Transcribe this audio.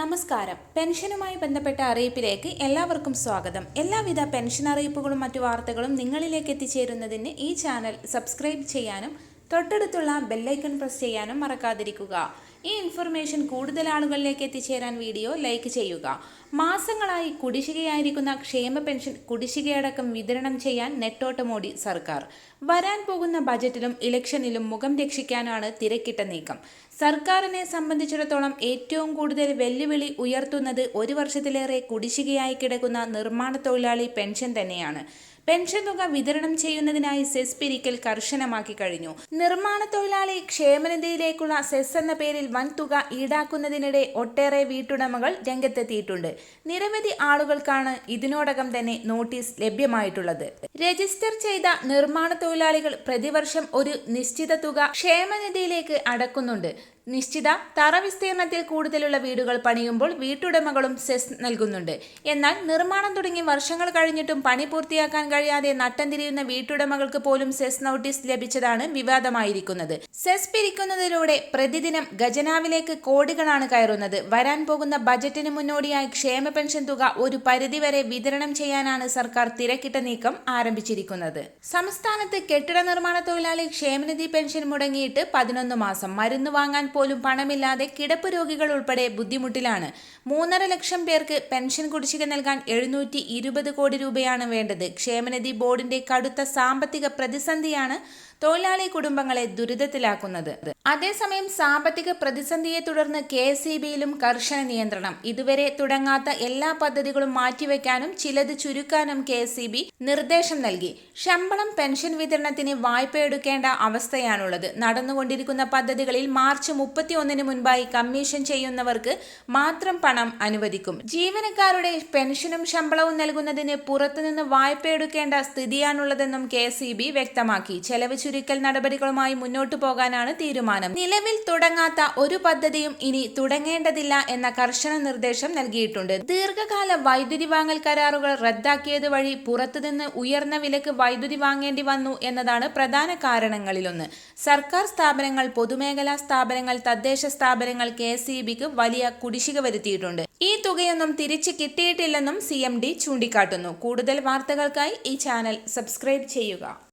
നമസ്കാരം. പെൻഷനുമായി ബന്ധപ്പെട്ട അറിയിപ്പിലേക്ക് എല്ലാവർക്കും സ്വാഗതം. എല്ലാവിധ പെൻഷൻ അറിയിപ്പുകളും മറ്റു വാർത്തകളും നിങ്ങളിലേക്ക് എത്തിച്ചേരുന്നതിന് ഈ ചാനൽ സബ്സ്ക്രൈബ് ചെയ്യാനും തൊട്ടടുത്തുള്ള ബെല്ലൈക്കൺ പ്രസ് ചെയ്യാനും മറക്കാതിരിക്കുക. ഈ ഇൻഫർമേഷൻ കൂടുതൽ ആളുകളിലേക്ക് എത്തിച്ചേരാൻ വീഡിയോ ലൈക്ക് ചെയ്യുക. മാസങ്ങളായി കുടിശ്ശികയായിരിക്കുന്ന ക്ഷേമ പെൻഷൻ കുടിശ്ശികയടക്കം വിതരണം ചെയ്യാൻ നെട്ടോട്ടമോടി സർക്കാർ. വരാൻ പോകുന്ന ബജറ്റിലും ഇലക്ഷനിലും മുഖം രക്ഷിക്കാനാണ് തിരക്കിട്ട നീക്കം. സർക്കാരിനെ സംബന്ധിച്ചിടത്തോളം ഏറ്റവും കൂടുതൽ വെല്ലുവിളി ഉയർത്തുന്നത് ഒരു വർഷത്തിലേറെ കുടിശ്ശികയായി കിടക്കുന്ന നിർമ്മാണ തൊഴിലാളി പെൻഷൻ തന്നെയാണ്. പെൻഷൻ തുക വിതരണം ചെയ്യുന്നതിനായി സെസ് പിരിക്കൽ കർശനമാക്കി കഴിഞ്ഞു. നിർമ്മാണ തൊഴിലാളി ക്ഷേമനിധിയിലേക്കുള്ള സെസ് എന്ന പേരിൽ വൻ തുക ഈടാക്കുന്നതിനിടെ ഒട്ടേറെ വീട്ടുടമകൾ രംഗത്തെത്തിയിട്ടുണ്ട്. നിരവധി ആളുകൾക്കാണ് ഇതിനോടകം തന്നെ നോട്ടീസ് ലഭ്യമായിട്ടുള്ളത്. രജിസ്റ്റർ ചെയ്ത നിർമ്മാണ തൊഴിലാളികൾ പ്രതിവർഷം ഒരു നിശ്ചിത തുക ക്ഷേമനിധിയിലേക്ക് അടക്കുന്നുണ്ട്. നിശ്ചിത തറ വിസ്തീർണത്തിൽ കൂടുതലുള്ള വീടുകൾ പണിയുമ്പോൾ വീട്ടുടമകളും സെസ് നൽകുന്നുണ്ട്. എന്നാൽ നിർമ്മാണം തുടങ്ങി വർഷങ്ങൾ കഴിഞ്ഞിട്ടും പണി പൂർത്തിയാക്കാൻ കഴിയാതെ നട്ടം തിരിയുന്ന വീട്ടുടമകൾക്ക് പോലും സെസ് നോട്ടീസ് ലഭിച്ചതാണ് വിവാദമായിരിക്കുന്നത്. സെസ് പിരിക്കുന്നതിലൂടെ പ്രതിദിനം ഖജനാവിലേക്ക് കോടികളാണ് കയറുന്നത്. വരാൻ പോകുന്ന ബജറ്റിന് മുന്നോടിയായി ക്ഷേമ പെൻഷൻ തുക ഒരു പരിധിവരെ വിതരണം ചെയ്യാനാണ് സർക്കാർ തിരക്കിട്ട നീക്കം ആരംഭിച്ചിരിക്കുന്നത്. സംസ്ഥാനത്ത് കെട്ടിട നിർമ്മാണ തൊഴിലാളി ക്ഷേമനിധി പെൻഷൻ മുടങ്ങിയിട്ട് പതിനൊന്ന് മാസം മരുന്ന് വാങ്ങാൻ പോലും പണമില്ലാതെ കിടപ്പ് രോഗികൾ ഉൾപ്പെടെ ബുദ്ധിമുട്ടിലാണ്. മൂന്നര ലക്ഷം പേർക്ക് പെൻഷൻ കുടിശ്ശിക നൽകാൻ എഴുന്നൂറ്റി കോടി രൂപയാണ് വേണ്ടത്. ക്ഷേമനിധി ബോർഡിന്റെ കടുത്ത സാമ്പത്തിക പ്രതിസന്ധിയാണ് തൊഴിലാളി കുടുംബങ്ങളെ ദുരിതത്തിലാക്കുന്നത്. അതേസമയം സാമ്പത്തിക പ്രതിസന്ധിയെ തുടർന്ന് കെ എസ് ബിയിലും കർശന നിയന്ത്രണം. ഇതുവരെ തുടങ്ങാത്ത എല്ലാ പദ്ധതികളും മാറ്റിവെക്കാനും ചിലത് ചുരുക്കാനും കെ എസ് ബി നിർദ്ദേശം നൽകി. ശമ്പളം പെൻഷൻ വിതരണത്തിന് വായ്പ എടുക്കേണ്ട അവസ്ഥയാണുള്ളത്. നടന്നുകൊണ്ടിരിക്കുന്ന പദ്ധതികളിൽ മാർച്ച് മുപ്പത്തി ഒന്നിന് മുൻപായി കമ്മീഷൻ ചെയ്യുന്നവർക്ക് മാത്രം പണം അനുവദിക്കും. ജീവനക്കാരുടെ പെൻഷനും ശമ്പളവും നൽകുന്നതിന് പുറത്തുനിന്ന് വായ്പ എടുക്കേണ്ട സ്ഥിതിയാണുള്ളതെന്നും കെ വ്യക്തമാക്കി. ചെലവ് ചുരുക്കൽ നടപടികളുമായി മുന്നോട്ടു പോകാനാണ് തീരുമാനം. നിലവിൽ തുടങ്ങാത്ത ഒരു പദ്ധതിയും ഇനി തുടങ്ങേണ്ടതില്ല എന്ന കർശന നിർദ്ദേശം നൽകിയിട്ടുണ്ട്. ദീർഘകാല വൈദ്യുതി വാങ്ങൽ കരാറുകൾ റദ്ദാക്കിയത് വഴി പുറത്തുനിന്ന് ഉയർന്ന വിലക്ക് വൈദ്യുതി വാങ്ങേണ്ടി വന്നു എന്നതാണ് പ്രധാന കാരണങ്ങളിലൊന്ന്. സർക്കാർ സ്ഥാപനങ്ങൾ പൊതുമേഖലാ സ്ഥാപനങ്ങൾ തദ്ദേശ സ്ഥാപനങ്ങൾ കെ വലിയ കുടിശ്ശിക വരുത്തിയിട്ടുണ്ട്. ഈ തുകയൊന്നും തിരിച്ചു കിട്ടിയിട്ടില്ലെന്നും സി എം ഡി ചൂണ്ടിക്കാട്ടുന്നു. കൂടുതൽ വാർത്തകൾക്കായി ഈ ചാനൽ സബ്സ്ക്രൈബ് ചെയ്യുക.